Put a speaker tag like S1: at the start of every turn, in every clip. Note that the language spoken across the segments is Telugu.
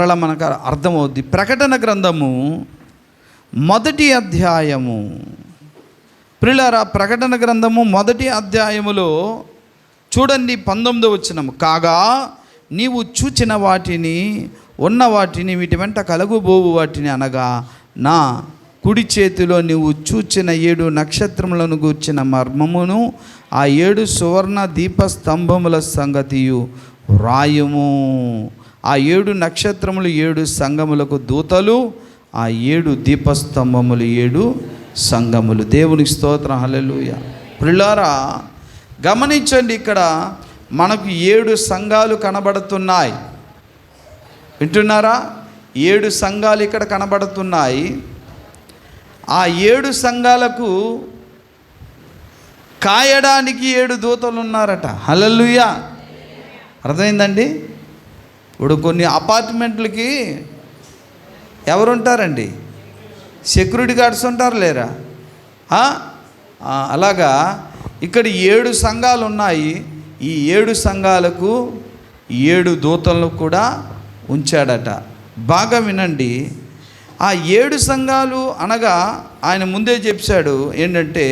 S1: మరలా మనకు అర్థమవుద్ది. ప్రకటన గ్రంథము మొదటి అధ్యాయము. ప్రిలారా ప్రకటన గ్రంథము మొదటి అధ్యాయములో చూడండి పంతొమ్మిదో వచ్చినము కాగా నీవు చూచిన వాటిని ఉన్న వాటిని వీటి వెంట కలుగుబోవు వాటిని అనగా నా కుడి చేతిలో నీవు చూచిన ఏడు నక్షత్రములను గూర్చిన మర్మమును ఆ ఏడు సువర్ణ దీపస్తంభముల సంగతియు వ్రాయుము. ఆ ఏడు నక్షత్రములు ఏడు సంగములకు దూతలు ఆ ఏడు దీపస్తంభములు ఏడు సంగములు. దేవునికి స్తోత్రం. హలెలుయ పిల్లారా గమనించండి ఇక్కడ మనకు ఏడు సంఘాలు కనబడుతున్నాయి. వింటున్నారా? ఏడు సంఘాలు ఇక్కడ కనబడుతున్నాయి. ఆ ఏడు సంఘాలకు కాయడానికి ఏడు దూతలు ఉన్నారట. హల్లెలూయా. అర్థమైందండి? ఇప్పుడు కొన్ని అపార్ట్మెంట్లకి ఎవరుంటారండి? సెక్యూరిటీ గార్డ్స్ ఉంటారు లేరా? అలాగా ఇక్కడ ఏడు సంఘాలు ఉన్నాయి ఈ ఏడు సంఘాలకు ఏడు దూతలను కూడా ఉంచాడట. బాగా వినండి. ఆ ఏడు సంఘాలు అనగా ఆయన ముందే చెప్పాడు ఏంటంటే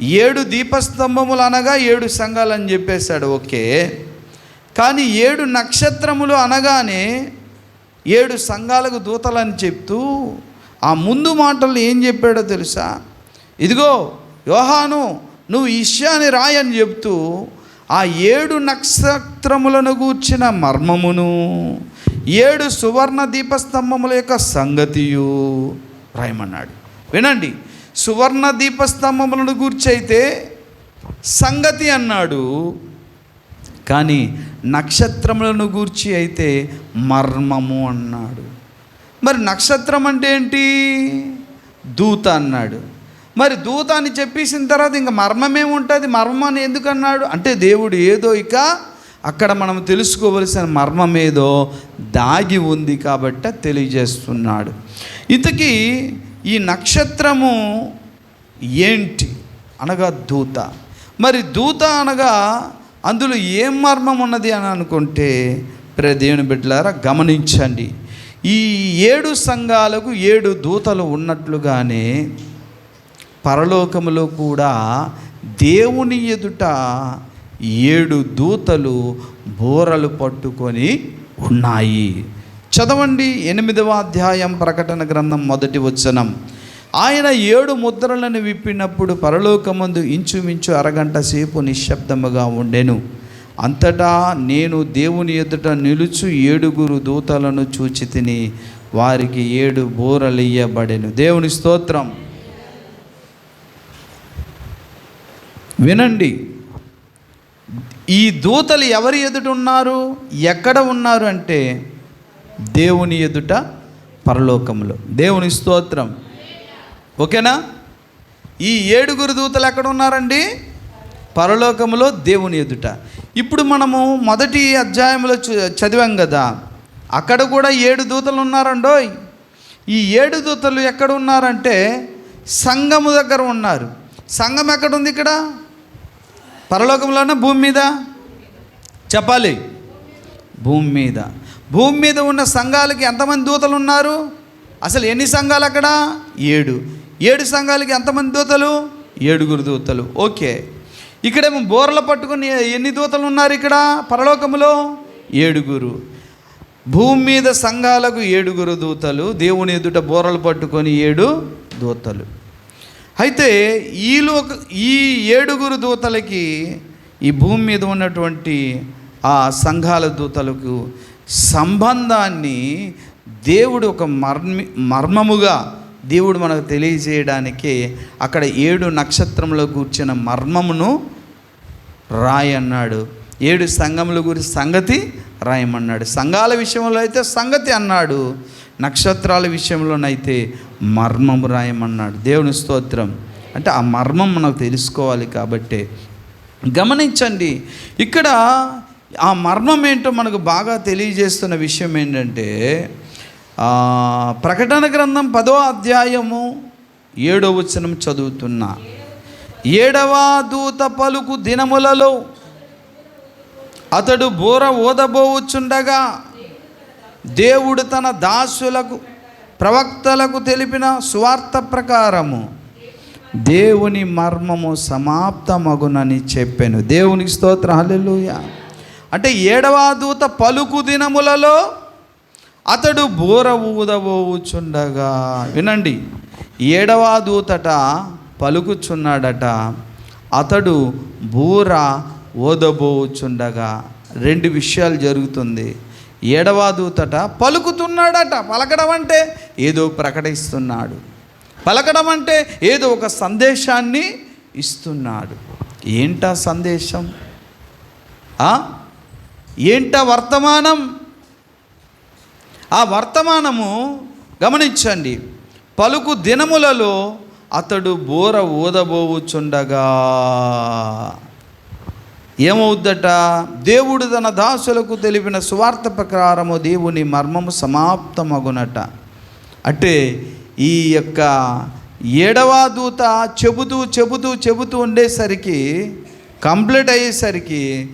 S1: ఏడు దీపస్తంభములు అనగా ఏడు సంఘాలు అని చెప్పేశాడు. ఓకే. కానీ ఏడు నక్షత్రములు అనగానే ఏడు సంఘాలకు దూతలని చెప్తూ ఆ ముందు మాటలు ఏం చెప్పాడో తెలుసా? ఇదిగో యోహాను నువ్వు ఇష్యాని రాయని చెప్తూ ఆ ఏడు నక్షత్రములను గూర్చిన మర్మమును ఏడు సువర్ణ దీపస్తంభముల యొక్క సంగతియు రాయమన్నాడు. వినండి సువర్ణ దీపస్తంభములను గూర్చి అయితే సంగతి అన్నాడు కానీ నక్షత్రములను గూర్చి అయితే మర్మము అన్నాడు. మరి నక్షత్రం అంటే ఏంటి? దూత అన్నాడు. మరి దూత అని చెప్పేసిన తర్వాత ఇంకా మర్మమేముంటుంది మర్మం అని ఎందుకు అన్నాడు? అంటే దేవుడు ఏదో ఇక అక్కడ మనం తెలుసుకోవలసిన మర్మం ఏదో దాగి ఉంది కాబట్టి తెలియజేస్తున్నాడు. ఇంతకీ ఈ నక్షత్రము ఏంటి? అనగా దూత. మరి దూత అనగా అందులో ఏం మర్మం ఉన్నది అని అనుకుంటే ప్రే దేవుని బిడ్డలారా గమనించండి. ఈ ఏడు సంఘాలకు ఏడు దూతలు ఉన్నట్లుగానే పరలోకములో కూడా దేవుని ఎదుట ఏడు దూతలు బోరలు పట్టుకొని ఉన్నాయి. చదవండి ఎనిమిదవ అధ్యాయం ప్రకటన గ్రంథం మొదటి వచనం. ఆయన ఏడు ముద్రలను విప్పినప్పుడు పరలోకమందు ఇంచుమించు అరగంట సేపు నిశ్శబ్దముగా ఉండెను. అంతటా నేను దేవుని ఎదుట నిలుచు ఏడుగురు దూతలను చూచి తిని వారికి ఏడు బోరలియ్యబడెను. దేవుని స్తోత్రం. వినండి. ఈ దూతలు ఎవరి ఎదుట ఉన్నారు? ఎక్కడ ఉన్నారు అంటే దేవుని ఎదుట పరలోకములో. దేవుని స్తోత్రం. ఓకేనా? ఈ ఏడుగురు దూతలు ఎక్కడ ఉన్నారండి పరలోకములో దేవుని ఎదుట. ఇప్పుడు మనము మొదటి అధ్యాయంలో చ- చదివాం కదా అక్కడ కూడా ఏడు దూతలు ఉన్నారండోయ్. ఈ ఏడు దూతలు ఎక్కడ ఉన్నారంటే సంఘము దగ్గర ఉన్నారు. సంఘం ఎక్కడ ఉంది ఇక్కడ? పరలోకంలోనే భూమి మీద? చెప్పాలి. భూమి మీద. భూమి మీద ఉన్న సంఘాలకి ఎంతమంది దూతలు ఉన్నారు? అసలు ఎన్ని సంఘాలు అక్కడ? ఏడు. ఏడు సంఘాలకి ఎంతమంది దూతలు? ఏడుగురు దూతలు. ఓకే. ఇక్కడేమో బోర్ల పట్టుకుని ఎన్ని దూతలు ఉన్నారు ఇక్కడ? పరలోకములో ఏడుగురు. భూమి మీద సంఘాలకు ఏడుగురు దూతలు దేవుని ఎదుట బోరలు పట్టుకొని ఏడు దూతలు. అయితే ఈ లోక ఈ ఏడుగురు దూతలకి ఈ భూమి మీద ఉన్నటువంటి ఆ సంఘాల దూతలకు సంబంధాన్ని దేవుడు ఒక మర్మి మర్మముగా దేవుడు మనకు తెలియజేయడానికి అక్కడ ఏడు నక్షత్రంలో కూర్చున్న మర్మమును రాయన్నాడు ఏడు సంఘముల గురి సంగతి రాయమన్నాడు సంఘాల విషయంలో అయితే సంగతి అన్నాడు. నక్షత్రాల విషయంలోనైతే మర్మము రాయమన్నాడు దేవుని స్తోత్రం. అంటే ఆ మర్మం మనకు తెలుసుకోవాలి కాబట్టి. గమనించండి ఇక్కడ ఆ మర్మం ఏంటో మనకు బాగా తెలియజేస్తున్న విషయం ఏంటంటే ప్రకటన గ్రంథం పదో అధ్యాయము ఏడో వచనం చదువుతున్నా. ఏడవ దూత పలుకు దినములలో అతడు బోర ఓదబోవుచుండగా దేవుడు తన దాసులకు ప్రవక్తలకు తెలిపిన స్వార్థ ప్రకారము దేవుని మర్మము సమాప్తమగునని చెప్పాను. దేవునికి స్తోత్ర. హల్లెలూయా. అంటే ఏడవ దూత పలుకు దినములలో అతడు బోర ఊదబోచుండగా వినండి ఏడవ దూతట పలుకుచున్నాడట అతడు బూర ఓదబోచుండగా రెండు విషయాలు జరుగుతుంది. ఏడవ దూతట పలుకుతున్నాడట పలకడం అంటే ఏదో ప్రకటిస్తున్నాడు. పలకడం అంటే ఏదో ఒక సందేశాన్ని ఇస్తున్నాడు. ఏంటా సందేశం? ఏంటా వర్తమానం? ఆ వర్తమానము గమనించండి. పలుకు దినములలో అతడు బోర ఊదబోవుచుండగా. ఏమవుద్దట? దేవుడు తన దాసులకు తెలిపిన సువార్త ప్రకారము దేవుని మర్మము సమాప్తమగునట. అంటే ఈ యొక్క ఏడవ దూత చెబుతూ చెబుతూ చెబుతూ ఉండేసరికి కంప్లీట్ అయ్యేసరికి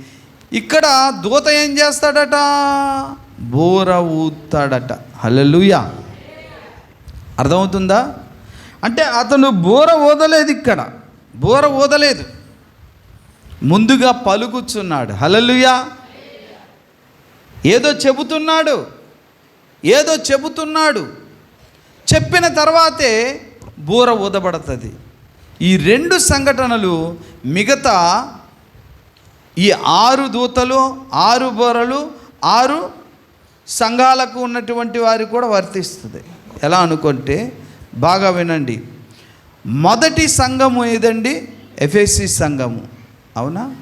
S1: ఇక్కడ దూత ఏం చేస్తాడట? బోర ఊతాడట హలలుయ అర్థమవుతుందా? అంటే అతను బోర ఊదలేదు ఇక్కడ. బోర ఊదలేదు. ముందుగా పలుకుచున్నాడు. హలలుయా ఏదో చెబుతున్నాడు. ఏదో చెబుతున్నాడు. చెప్పిన తర్వాతే బూర ఊదబడుతుంది. ఈ రెండు సంఘటనలు మిగతా ఈ ఆరు దూతలు ఆరు బోరలు ఆరు సంఘాలకు ఉన్నటువంటి వారికి కూడా వర్తిస్తుంది. ఎలా అనుకుంటే బాగా వినండి. మొదటి సంఘము ఏదండి? ఎఫ్ఎస్సి సంఘము. అవునా?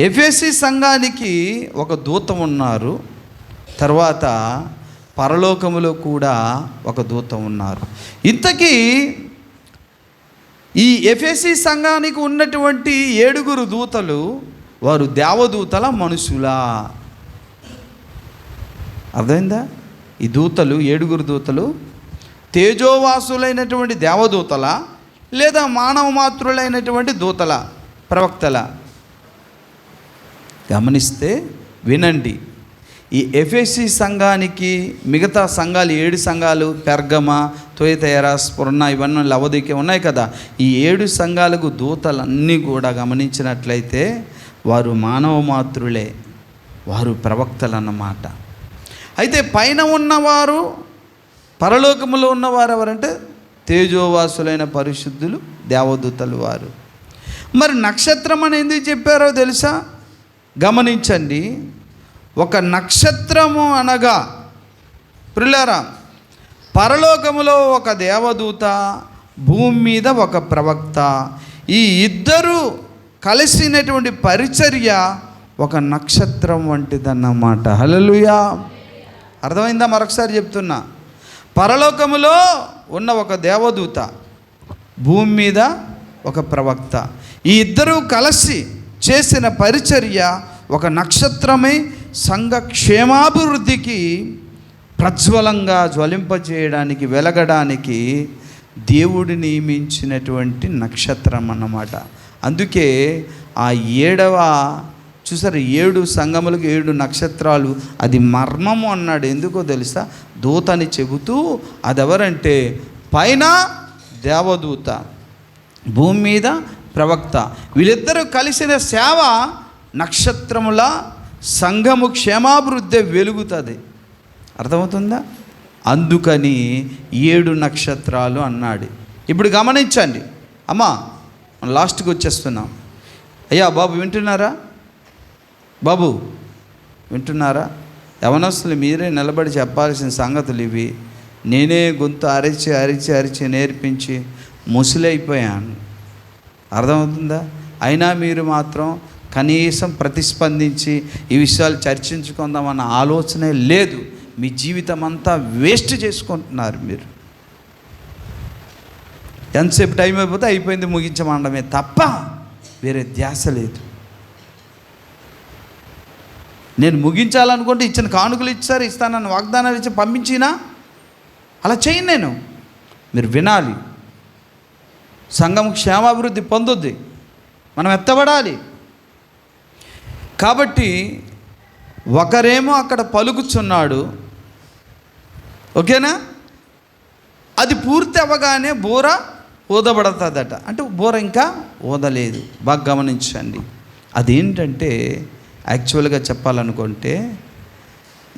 S1: ఎఫ్ఎస్సి సంఘానికి ఒక దూతం ఉన్నారు. తర్వాత పరలోకములో కూడా ఒక దూతం ఉన్నారు. ఇంతకీ ఈ ఎఫ్ఎస్సి సంఘానికి ఉన్నటువంటి ఏడుగురు దూతలు వారు దేవదూతల మనుషులా. అర్థమైందా? ఈ దూతలు ఏడుగురు దూతలు తేజోవాసులైనటువంటి దేవదూతల లేదా మానవ మాతృలైనటువంటి దూతల ప్రవక్తల. గమనిస్తే వినండి. ఈ ఎఫ్ఎస్సి సంఘానికి మిగతా సంఘాలు ఏడు సంఘాలు పెర్గమ తొయతయర స్ఫురణ ఇవన్నీ లవదికి ఉన్నాయి కదా. ఈ ఏడు సంఘాలకు దూతలన్నీ కూడా గమనించినట్లయితే వారు మానవ మాతృలే వారు ప్రవక్తలు అన్నమాట అయితే పైన ఉన్నవారు పరలోకములో ఉన్నవారు ఎవరంటే? తేజోవాసులైన పరిశుద్ధులు దేవదూతలు వారు. మరి నక్షత్రం అని ఎందుకు చెప్పారో తెలుసా? గమనించండి. ఒక నక్షత్రము అనగా ప్రిల్లరా పరలోకములో ఒక దేవదూత భూమి మీద ఒక ప్రవక్త ఈ ఇద్దరు కలిసినటువంటి పరిచర్య ఒక నక్షత్రం వంటిదన్నమాట. హలలుయా అర్థమైందా మరొకసారి చెప్తున్నా? పరలోకములో ఉన్న ఒక దేవదూత భూమి మీద ఒక ప్రవక్త. ఈ ఇద్దరూ కలిసి చేసిన పరిచర్య ఒక నక్షత్రమై సంఘ క్షేమాభివృద్ధికి ప్రజ్వలంగా జ్వలింపజేయడానికి వెలగడానికి దేవుడు నియమించినటువంటి నక్షత్రం అన్నమాట. అందుకే ఆ ఏడవ చూసారు ఏడు సంగములకు ఏడు నక్షత్రాలు. అది మర్మము అన్నాడు. ఎందుకో తెలుసా? దూత అని చెబుతూ అదెవరంటే పైన దేవదూత భూమి మీద ప్రవక్త. వీళ్ళిద్దరూ కలిసిన సేవ నక్షత్రముల సంఘము క్షేమాభివృద్ధి వెలుగుతుంది. అర్థమవుతుందా? అందుకని ఏడు నక్షత్రాలు అన్నాడు. ఇప్పుడు గమనించండి. అమ్మా మనం లాస్ట్కి వచ్చేస్తున్నాం. అయ్యా బాబు వింటున్నారా? బాబు వింటున్నారా? యవనస్తులు మీరే నిలబడి చెప్పాల్సిన సంగతులు ఇవి. నేనే గొంతు అరిచి అరిచి అరిచి నేర్పించి ముసిలైపోయాను. అర్థమవుతుందా? అయినా మీరు మాత్రం కనీసం ప్రతిస్పందించి ఈ విషయాలు చర్చించుకుందామన్న ఆలోచనే లేదు. మీ జీవితం అంతా వేస్ట్ చేసుకుంటున్నారు మీరు. ఎంతసేపు టైం అయిపోతే అయిపోయింది ముగించమండమే తప్ప వేరే ధ్యాస లేదు. నేను ముగించాలనుకుంటే ఇచ్చిన కానుకలు ఇచ్చారు ఇస్తానని వాగ్దానాలు ఇచ్చి పంపించినా అలా చేయను నేను. మీరు వినాలి. సంఘం క్షేమాభివృద్ధి పొందుద్ది. మనం ఎత్తబడాలి. కాబట్టి ఒకరేమో అక్కడ పలుకుచున్నాడు. ఓకేనా? అది పూర్తి అవ్వగానే బోర ఊదబడతాదట. అంటే బోర ఇంకా ఊదలేదు. బాగా గమనించండి. అదేంటంటే యాక్చువల్గా చెప్పాలనుకుంటే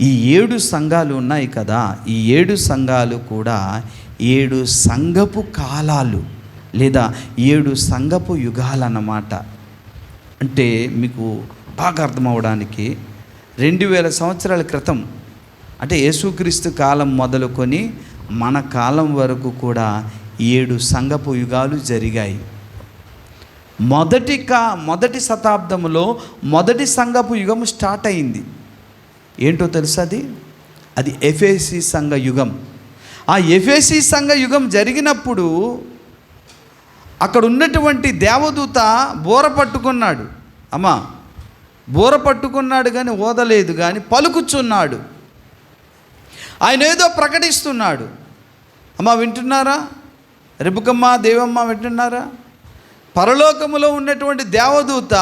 S1: ఈ ఏడు సంఘాలు ఉన్నాయి కదా ఈ ఏడు సంఘాలు కూడా ఏడు సంఘపు కాలాలు లేదా ఏడు సంఘపు యుగాలు అన్నమాట అంటే మీకు బాగా అర్థమవడానికి రెండు వేల సంవత్సరాల క్రితం అంటే యేసుక్రీస్తు కాలం మొదలుకొని మన కాలం వరకు కూడా ఏడు సంఘపు యుగాలు జరిగాయి. మొదటి కా మొదటి శతాబ్దంలో మొదటి సంఘపు యుగం స్టార్ట్ అయింది. ఏంటో తెలుసా అది? అది ఎఫేసి సంఘ యుగం. ఆ ఎఫేసి సంఘ యుగం జరిగినప్పుడు అక్కడ ఉన్నటువంటి దేవదూత బోర పట్టుకున్నాడు. అమ్మా బోర పట్టుకున్నాడు కానీ ఓదలేదు కానీ పలుకుచున్నాడు. ఆయన ఏదో ప్రకటిస్తున్నాడు. అమ్మ వింటున్నారా? రెబుకమ్మ దేవమ్మ వింటున్నారా? పరలోకములో ఉన్నటువంటి దేవదూత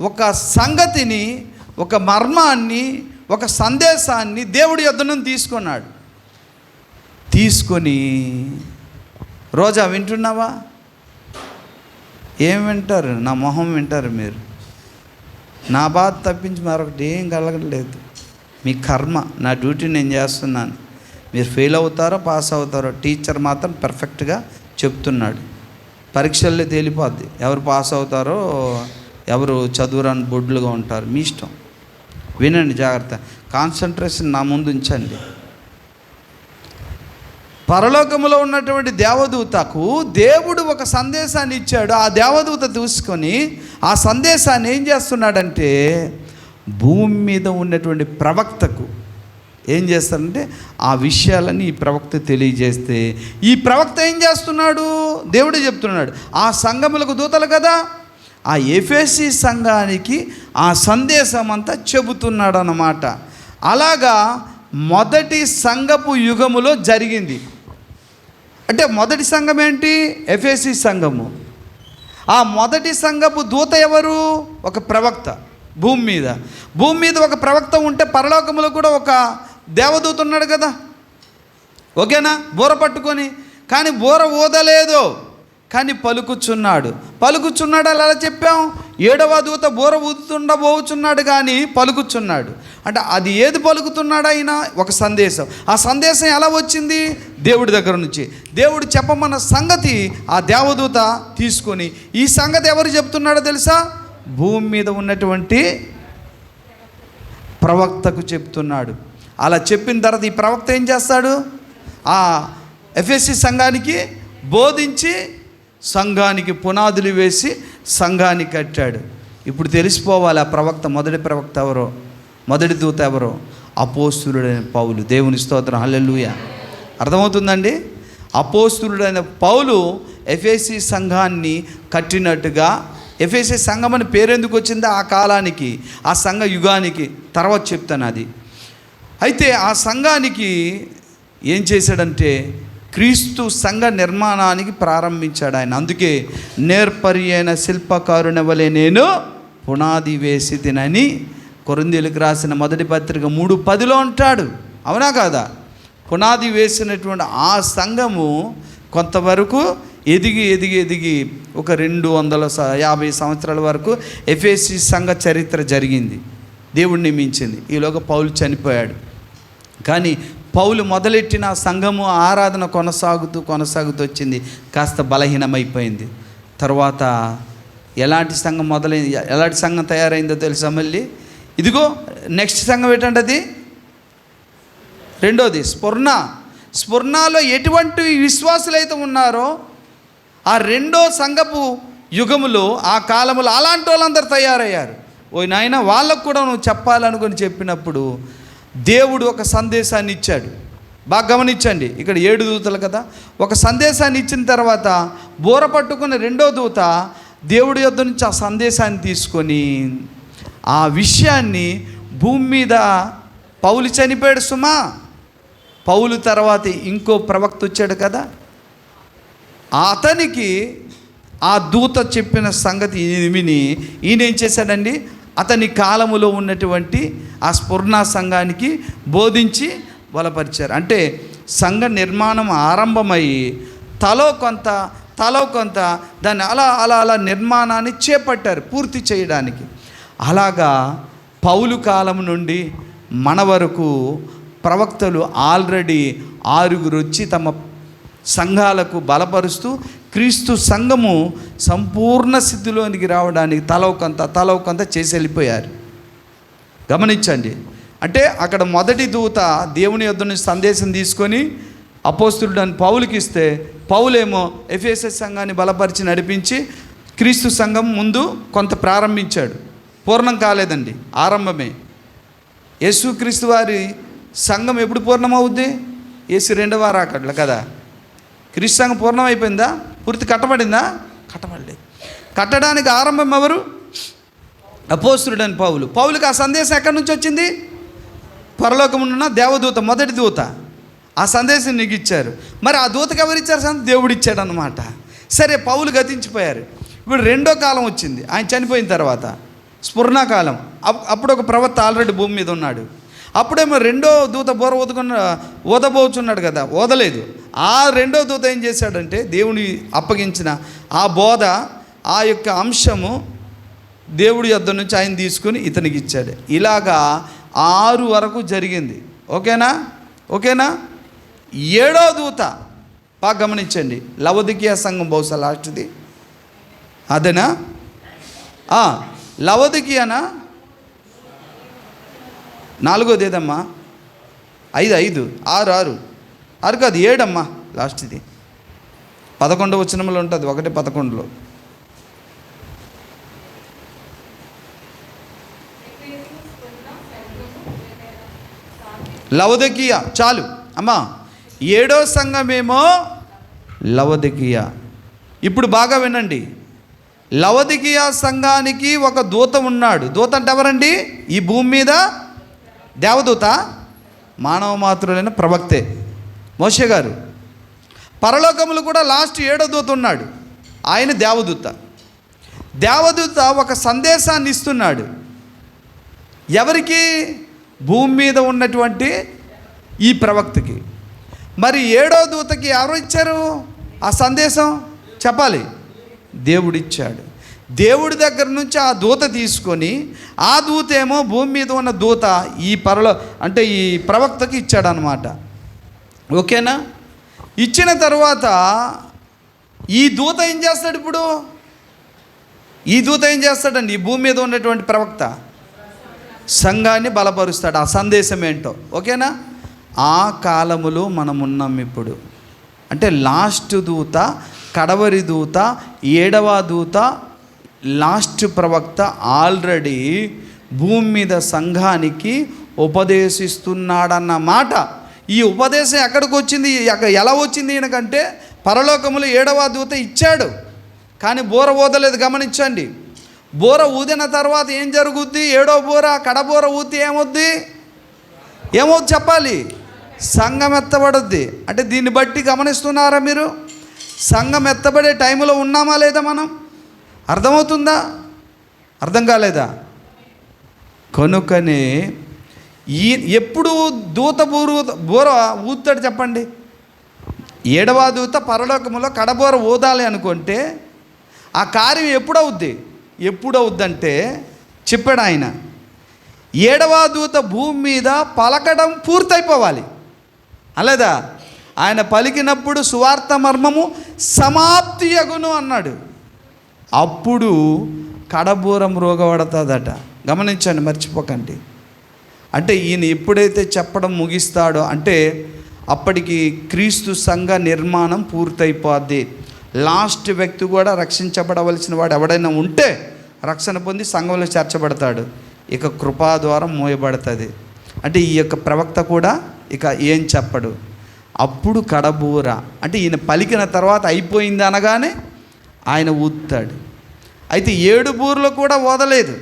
S1: ఒక సంగతిని ఒక మర్మాన్ని ఒక సందేశాన్ని దేవుడి యొద్ద నుండి తీసుకున్నాడు. తీసుకొని రోజా వింటున్నావా? ఏం వింటారు? నా మొహం వింటారు మీరు. నా బాధ తప్పించి మరొకటి ఏం కలగలేదు మీ కర్మ నా డ్యూటీ నేను చేస్తున్నాను. మీరు ఫెయిల్ అవుతారో పాస్ అవుతారో టీచర్ మాత్రం పర్ఫెక్ట్గా చెప్తున్నాడు. పరీక్షల్లో తేలిపోద్ది. ఎవరు పాస్ అవుతారో ఎవరు చదువురాని బొడ్లుగా ఉంటారు. మీ ఇష్టం. వినండి జాగ్రత్త. కాన్సన్ట్రేషన్ నా ముందు ఉంచండి. పరలోకములో ఉన్నటువంటి దేవదూతకు దేవుడు ఒక సందేశాన్ని ఇచ్చాడు. ఆ దేవదూత చూసుకొని ఆ సందేశాన్ని ఏం చేస్తున్నాడంటే భూమి మీద ఉన్నటువంటి ప్రవక్తకు ఏం చేస్తారంటే ఆ విషయాలని ఈ ప్రవక్త తెలియజేస్తే ఈ ప్రవక్త ఏం చేస్తున్నాడు? దేవుడే చెప్తున్నాడు ఆ సంఘములకు దూతలు కదా? ఆ ఎఫేసి సంఘానికి ఆ సందేశం అంతా చెబుతున్నాడు అన్నమాట అలాగా మొదటి సంఘపు యుగములో జరిగింది. అంటే మొదటి సంఘం ఏంటి? ఎఫేసి సంఘము. ఆ మొదటి సంఘపు దూత ఎవరు? ఒక ప్రవక్త. భూమి మీద. భూమి మీద ఒక ప్రవక్త ఉంటే పరలోకములో కూడా ఒక దేవదూత ఉన్నాడు కదా. ఓకేనా? బూర పట్టుకొని. కానీ బూర ఊదలేదు. కానీ పలుకుచున్నాడు. పలుకుచున్నాడు అలా చెప్పాం? ఏడవ దూత బూర ఊదుతుండబోచున్నాడు కానీ పలుకుచున్నాడు. అంటే అది ఏది పలుకుతున్నాడు అయినా ఒక సందేశం. ఆ సందేశం ఎలా వచ్చింది? దేవుడి దగ్గర నుంచి. దేవుడు చెప్పమన్న సంగతి ఆ దేవదూత తీసుకొని. ఈ సంగతి ఎవరు చెప్తున్నాడో తెలుసా? భూమి మీద ఉన్నటువంటి ప్రవక్తకు చెప్తున్నాడు. అలా చెప్పిన తర్వాత ఈ ప్రవక్త ఏం చేస్తాడు? ఆ ఎఫ్ఎస్సి సంఘానికి బోధించి సంఘానికి పునాదులు వేసి సంఘాన్ని కట్టాడు. ఇప్పుడు తెలిసిపోవాలి ఆ ప్రవక్త మొదటి ప్రవక్త ఎవరో మొదటి దూత ఎవరో? అపోస్తులుడైన పౌలు. దేవుని స్తోత్రం. హల్లెలూయ. అర్థమవుతుందండి? అపోస్తులుడైన పౌలు ఎఫ్ఎస్సి సంఘాన్ని కట్టినట్టుగా ఎఫ్ఎస్సి సంఘం అని పేరెందుకు వచ్చిందో? ఆ కాలానికి ఆ సంఘ యుగానికి తర్వాత చెప్తాను అది. అయితే ఆ సంఘానికి ఏం చేశాడంటే క్రీస్తు సంఘ నిర్మాణానికి ప్రారంభించాడు ఆయన. అందుకే నేర్పరి అయిన వలె నేను? పునాది వేసి తినని కొరందీలకు రాసిన మొదటి పత్రిక మూడు పదిలో ఉంటాడు. అవునా కాదా? పునాది వేసినటువంటి ఆ సంఘము కొంతవరకు ఎదిగి ఎదిగి ఎదిగి ఒక రెండు వందల యాభై సంవత్సరాల వరకు ఎఫ్ఎసి సంఘ చరిత్ర జరిగింది. దేవుడు మించింది. ఈలోగా పౌలు చనిపోయాడు. కానీ పౌలు మొదలెట్టిన సంఘము ఆరాధన కొనసాగుతూ కొనసాగుతూ వచ్చింది. కాస్త బలహీనమైపోయింది. తర్వాత ఎలాంటి సంఘం మొదలైంది ఎలాంటి సంఘం తయారైందో తెలుసా మళ్ళీ? ఇదిగో నెక్స్ట్ సంఘం ఏంటంటే అది రెండోది స్ఫుర్ణ స్ఫుర్ణలో ఎటువంటి విశ్వాసులైతే ఉన్నారో ఆ రెండో సంఘపు యుగములో ఆ కాలంలో అలాంటి వాళ్ళందరూ తయారయ్యారు. ఓ నాయన వాళ్ళకు కూడా నువ్వు చెప్పాలనుకుని చెప్పినప్పుడు దేవుడు ఒక సందేశాన్ని ఇచ్చాడు. బాగా గమనించండి ఇక్కడ ఏడు దూతలు కదా? ఒక సందేశాన్ని ఇచ్చిన తర్వాత బోర పట్టుకున్న రెండో దూత దేవుడి యొద్ద నుంచి ఆ సందేశాన్ని తీసుకొని ఆ విషయాన్ని భూమి మీద పౌలు చనిపోయాడు సుమా. పౌలు తర్వాత ఇంకో ప్రవక్త వచ్చాడు కదా? అతనికి ఆ దూత చెప్పిన సంగతి విని ఈయన ఏం చేశాడండి? అతని కాలములో ఉన్నటువంటి ఆ స్ఫుర్ణ సంఘానికి బోధించి బలపరిచారు. అంటే సంఘ నిర్మాణం ఆరంభమయ్యి తలో కొంత తలో కొంత దాన్ని అలా అలా అలా నిర్మాణాన్ని చేపట్టారు పూర్తి చేయడానికి. అలాగా పౌలు కాలం నుండి మన వరకు ప్రవక్తలు ఆల్రెడీ ఆరుగురు వచ్చి తమ సంఘాలకు బలపరుస్తూ క్రీస్తు సంఘము సంపూర్ణ స్థితిలోనికి రావడానికి తలవ కొంత తలవ చేసి వెళ్ళిపోయారు గమనించండి. అంటే అక్కడ మొదటి దూత దేవుని యొద్ద నుంచి సందేశం తీసుకొని అపోస్తులుడని పౌలకి ఇస్తే పౌలేమో ఎఫ్ఎస్ఎస్ సంఘాన్ని బలపరిచి నడిపించి క్రీస్తు సంఘం ముందు కొంత ప్రారంభించాడు. పూర్ణం కాలేదండి ఆరంభమే. యేసుక్రీస్తు వారి సంఘం ఎప్పుడు పూర్ణమవుద్ది? యేసు రెండవ రాకట్ల కదా. క్రీస్తు సంఘం పూర్ణమైపోయిందా? పూర్తి కట్టబడిందా? కట్టబడలేదు. కట్టడానికి ఆరంభం ఎవరు? అపోస్తుడని పౌలు. పౌలుకి ఆ సందేశం ఎక్కడి నుంచి వచ్చింది? పరలోకమున్న దేవదూత మొదటి దూత. ఆ సందేశం నీకు ఇచ్చారు. మరి ఆ దూతకు ఎవరిచ్చారు సంత దేవుడు ఇచ్చాడు అనమాట సరే పౌలు గతించిపోయారు. ఇప్పుడు రెండో కాలం వచ్చింది. ఆయన చనిపోయిన తర్వాత స్ఫుర్ణకాలం. అప్- అప్పుడు ఒక ప్రవక్త ఆల్రెడీ భూమి మీద ఉన్నాడు. అప్పుడేమో రెండో దూత బోర ఊదుకున్న ఊదబోచున్నాడు కదా ఊదలేదు ఆ రెండో దూత ఏం చేశాడంటే దేవుని అప్పగించిన ఆ బోధ ఆ యొక్క అంశము దేవుడి యొద్ద నుంచి ఆయన తీసుకుని ఇతనికి ఇచ్చాడు. ఇలాగా ఆరు వరకు జరిగింది. ఓకేనా? ఓకేనా? ఏడో దూత బాగా గమనించండి. లవదికీయ సంఘం బహుశా లాస్ట్ది. అదేనా? లవదికీయనా? నాలుగోది ఏదమ్మా ఐదు ఐదు ఆరు ఆరు. ఆరు కాదు ఏడమ్మా? లాస్ట్ది పదకొండు వచనంలో ఉంటుంది ఒకటి పదకొండులో. లవదకియా చాలు. అమ్మా ఏడో సంఘమేమో? లవదకియ. ఇప్పుడు బాగా వినండి. లవదికియ సంఘానికి ఒక దూత ఉన్నాడు. దూత అంటే ఎవరండి? ఈ భూమి మీద దేవదూత మానవ మాతృలైన ప్రవక్తే మోషే గారు. పరలోకములు కూడా లాస్ట్ ఏడో దూత ఉన్నాడు. ఆయన దేవదూత. దేవదూత ఒక సందేశాన్ని ఇస్తున్నాడు. ఎవరికి? భూమి మీద ఉన్నటువంటి ఈ ప్రవక్తకి. మరి ఏడో దూతకి ఎవరు ఇచ్చారు? ఆ సందేశం చెప్పాలి. దేవుడిచ్చాడు. దేవుడి దగ్గర నుంచి ఆ దూత తీసుకొని ఆ దూత ఏమో భూమి మీద ఉన్న దూత ఈ పరలో అంటే ఈ ప్రవక్తకి ఇచ్చాడనమాట ఓకేనా? ఇచ్చిన తర్వాత ఈ దూత ఏం చేస్తాడు ఇప్పుడు? ఈ దూత ఏం చేస్తాడండి? ఈ భూమి మీద ఉన్నటువంటి ప్రవక్త సంఘాన్ని బలపరుస్తాడు. ఆ సందేశం ఏంటో? ఓకేనా? ఆ కాలములో మనం ఉన్నాం ఇప్పుడు. అంటే లాస్ట్ దూత కడవరి దూత ఏడవ దూత లాస్ట్ ప్రవక్త ఆల్రెడీ భూమి మీద సంఘానికి ఉపదేశిస్తున్నాడన్న మాట. ఈ ఉపదేశం ఎక్కడికి వచ్చింది? ఎలా వచ్చింది ఈయనకంటే? పరలోకములు ఏడవ దూత ఇచ్చాడు. కానీ బోర ఊదలేదు గమనించండి. బోర ఊదిన తర్వాత ఏం జరుగుద్ది? ఏడో బోర కడబోర ఊతి ఏమవుద్ది ఏమవుద్ది చెప్పాలి? సంఘం ఎత్తబడుద్ది. అంటే దీన్ని బట్టి గమనిస్తున్నారా మీరు? సంఘం ఎత్తబడే టైంలో ఉన్నామా లేదా మనం? అర్థమవుతుందా? అర్థం కాలేదా? కనుకనే ఈ ఎప్పుడు దూత బూరు బూర ఊతాడు చెప్పండి? ఏడవ దూత పరలోకములో కడబోర ఊదాలి అనుకుంటే ఆ కార్యం ఎప్పుడవుద్ది? ఎప్పుడవుద్దంటే చెప్పాడు ఆయన. ఏడవ దూత భూమి మీద పలకడం పూర్తయిపోవాలి. అలాదా ఆయన పలికినప్పుడు సువార్త మర్మము సమాప్తి అగును అన్నాడు. అప్పుడు కడబూరం రోగపడతాదట. గమనించండి మర్చిపోకండి. అంటే ఈయన ఎప్పుడైతే చెప్పడం ముగిస్తాడో అంటే అప్పటికి క్రీస్తు సంఘ నిర్మాణం పూర్తయిపోద్ది. లాస్ట్ వ్యక్తి కూడా రక్షించబడవలసిన వాడు ఎవడైనా ఉంటే రక్షణ పొంది సంఘంలో చేర్చబడతాడు. ఇక కృపా ద్వారా మోయబడుతుంది. అంటే ఈ యొక్క ప్రవక్త కూడా ఇక ఏం చెప్పడు. అప్పుడు కడబూర అంటే ఈయన పలికిన తర్వాత అయిపోయింది అనగానే ఆయన ఊదుతాడు అయితే ఏడు బూర్లు కూడా ఓదలేదు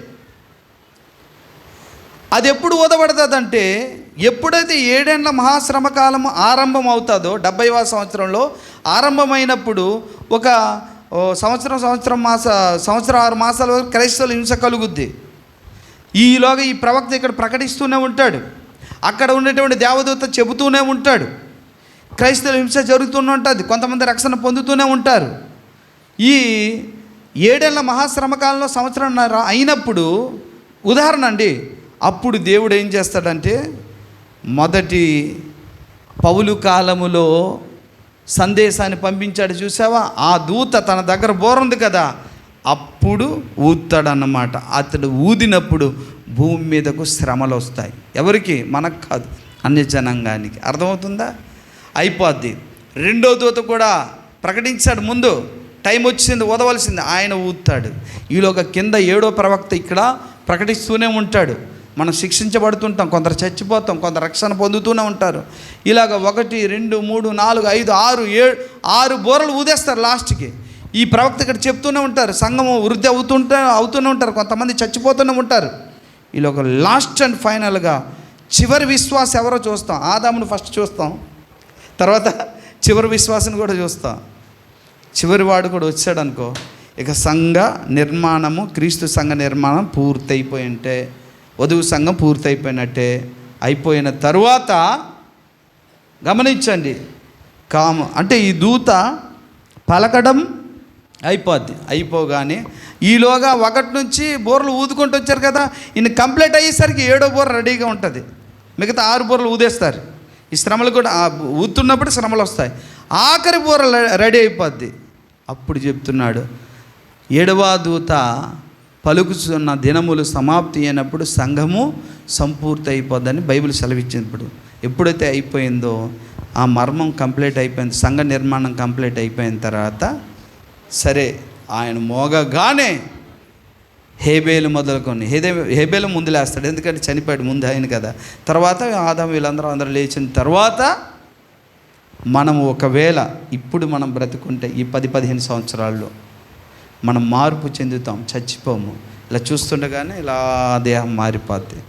S1: అది ఎప్పుడు ఊదబడుతుందంటే ఎప్పుడైతే ఏడేండ్ల మహాశ్రమకాలం ఆరంభం అవుతుందో డెబ్బైవ సంవత్సరంలో ఆరంభమైనప్పుడు ఒక సంవత్సరం సంవత్సరం మాస సంవత్సరం ఆరు మాసాల వరకు క్రైస్తవులు హింస కలుగుద్ది. ఈలోగా ఈ ప్రవక్త ఇక్కడ ప్రకటిస్తూనే ఉంటాడు. అక్కడ ఉండేటువంటి దేవదూత చెబుతూనే ఉంటాడు. క్రైస్తవ హింస జరుగుతూనే ఉంటుంది. కొంతమంది రక్షణ పొందుతూనే ఉంటారు. ఈ ఏడేళ్ళ మహాశ్రమకాలంలో సంవత్సరం అయినప్పుడు ఉదాహరణ అండి అప్పుడు దేవుడు ఏం చేస్తాడంటే మొదటి పౌలు కాలములో సందేశాన్ని పంపించాడు చూసావా? ఆ దూత తన దగ్గర బోరుంది కదా అప్పుడు ఊతాడన్నమాట అతడు ఊదినప్పుడు భూమి మీదకు శ్రమలు వస్తాయి. ఎవరికి? మనకు కాదు అన్ని జనాంగానికి. అర్థమవుతుందా? అయిపోద్ది. రెండో దూత కూడా ప్రకటించాడు ముందు. టైం వచ్చింది ఓదవలసింది. ఆయన ఊతాడు ఈలోగా కింద ఏడో ప్రవక్త ఇక్కడ ప్రకటిస్తూనే ఉంటాడు. మనం శిక్షించబడుతుంటాం కొందరు చచ్చిపోతాం కొందరు రక్షణ పొందుతూనే ఉంటారు. ఇలాగ ఒకటి రెండు మూడు నాలుగు ఐదు ఆరు ఏడు ఆరు బోరలు ఊదేస్తారు లాస్ట్కి. ఈ ప్రవక్త ఇక్కడ చెప్తూనే ఉంటారు. సంఘము వృద్ధి అవుతుంటే అవుతూనే ఉంటారు. కొంతమంది చచ్చిపోతూనే ఉంటారు. ఒక లాస్ట్ అండ్ ఫైనల్గా చివరి విశ్వాసం ఎవరో చూస్తాం. ఆదామును ఫస్ట్ చూస్తాం. తర్వాత చివరి విశ్వాసం కూడా చూస్తాం. చివరి వాడు కూడా వచ్చాడు అనుకో ఇక సంఘ నిర్మాణము క్రీస్తు సంఘ నిర్మాణం పూర్తయిపోయి ఉంటే వధువు సంఘం పూర్తయిపోయినట్టే అయిపోయిన తరువాత గమనించండి కాము అంటే ఈ దూత పలకడం అయిపోద్ది అయిపోగానే ఈలోగా ఒకటి నుంచి బోర్లు ఊదుకుంటూ వచ్చారు కదా ఈయన కంప్లీట్ అయ్యేసరికి ఏడో బోర్ రెడీగా ఉంటుంది. మిగతా ఆరు బోర్లు ఊదేస్తారు. ఈ శ్రమలు కూడా ఊతున్నప్పుడు శ్రమలు వస్తాయి. ఆఖరి బోర రెడీ అయిపోద్ది. అప్పుడు చెప్తున్నాడు ఏడవ దూత పలుకుతున్న దినములు సమాప్తి అయినప్పుడు సంఘము సంపూర్తి అయిపోద్దని బైబిల్ సెలవిచ్చినప్పుడు. ఎప్పుడైతే అయిపోయిందో ఆ మర్మం కంప్లీట్ అయిపోయింది సంఘ నిర్మాణం కంప్లీట్ అయిపోయిన తర్వాత సరే ఆయన మోగగానే హేబేలు మొదలుకొని హేదే హేబేలు ముందు లేస్తాడు ఎందుకంటే చనిపోయాడు ముందు ఆయన కదా. తర్వాత ఆదాం వీళ్ళందరూ అందరూ లేచిన తర్వాత మనం ఒకవేళ ఇప్పుడు మనం బ్రతుకుంటే ఈ పది పదిహేను సంవత్సరాల్లో మనం మార్పు చెందుతాం చచ్చిపోము. ఇలా చూస్తుండగానే ఇలా దేహం మారిపోద్ది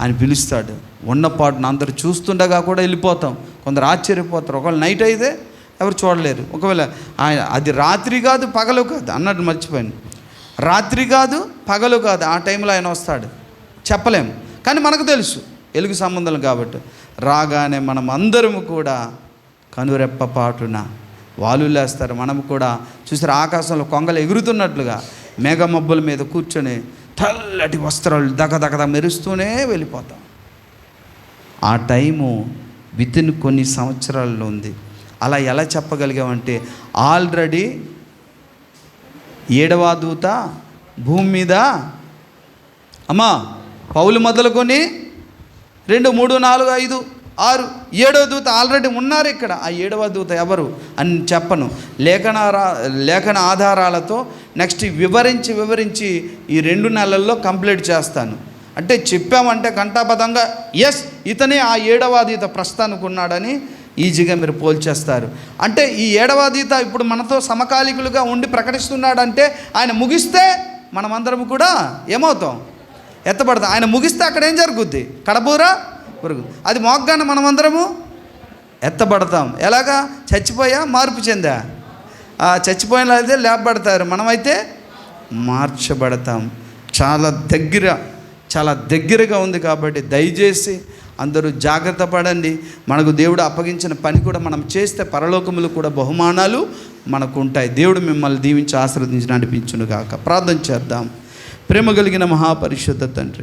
S1: ఆయన పిలుస్తాడు. ఉన్నపాటున అందరూ చూస్తుండగా కూడా వెళ్ళిపోతాం. కొందరు ఆశ్చర్యపోతారు. ఒకవేళ నైట్ అయితే ఎవరు చూడలేరు. ఒకవేళ ఆయన అది రాత్రి కాదు పగలు కాదు అన్నట్టు మర్చిపోయాను. రాత్రి కాదు పగలు కాదు ఆ టైంలో ఆయన వస్తాడు. చెప్పలేము. కానీ మనకు తెలుసు ఎలుగు సంబంధం కాబట్టి. రాగానే మనం అందరము కూడా కనురెప్ప పాటున వాళ్ళు లేస్తారు. మనం కూడా చూసారు ఆకాశంలో కొంగలు ఎగురుతున్నట్లుగా మేఘమబ్బుల మీద కూర్చొని తెల్లటి వస్త్రాలు దగదగద మెరుస్తూనే వెళ్ళిపోతాం. ఆ టైము వితిన్ కొన్ని సంవత్సరాల్లో ఉంది. అలా ఎలా చెప్పగలిగామంటే ఆల్రెడీ ఏడవ దూత భూమి మీద అమ్మా పౌలు మొదలుకొని రెండు మూడు నాలుగు ఐదు ఆరు ఏడవ దూత ఆల్రెడీ ఉన్నారు ఇక్కడ. ఆ ఏడవ దూత ఎవరు అని చెప్పను. లేఖన లేఖన ఆధారాలతో నెక్స్ట్ వివరించి వివరించి ఈ రెండు నెలల్లో కంప్లీట్ చేస్తాను. అంటే చెప్పామంటే కంటాపదంగా ఎస్ ఇతనే ఆ ఏడవాదీత దూత ప్రస్తుతానికి ఉన్నాడని ఈజీగా మీరు పోల్చేస్తారు. అంటే ఈ ఏడవాదీత ఇప్పుడు మనతో సమకాలికులుగా ఉండి ప్రకటిస్తున్నాడంటే ఆయన ముగిస్తే మనమందరం కూడా ఏమవుతాం? ఎత్తబడతాం. ఆయన ముగిస్తే అక్కడ ఏం జరుగుద్ది? కడబూరా? పురుగు అది మోగ్గాన మనమందరము ఎత్తబడతాం. ఎలాగా? చచ్చిపోయా? మార్పు చెందా? ఆ చచ్చిపోయిన అయితే లేపబడతారు మనమైతే మార్చబడతాం. చాలా దగ్గర చాలా దగ్గరగా ఉంది కాబట్టి దయచేసి అందరూ జాగ్రత్త పడండి. మనకు దేవుడు అప్పగించిన పని కూడా మనం చేస్తే పరలోకములు కూడా బహుమానాలు మనకు ఉంటాయి దేవుడు మిమ్మల్ని దీవించి ఆశీర్వదించి నడిపించును గాక. ప్రార్థన చేద్దాం. ప్రేమ కలిగిన మహాపరిశుద్ధ తండ్రి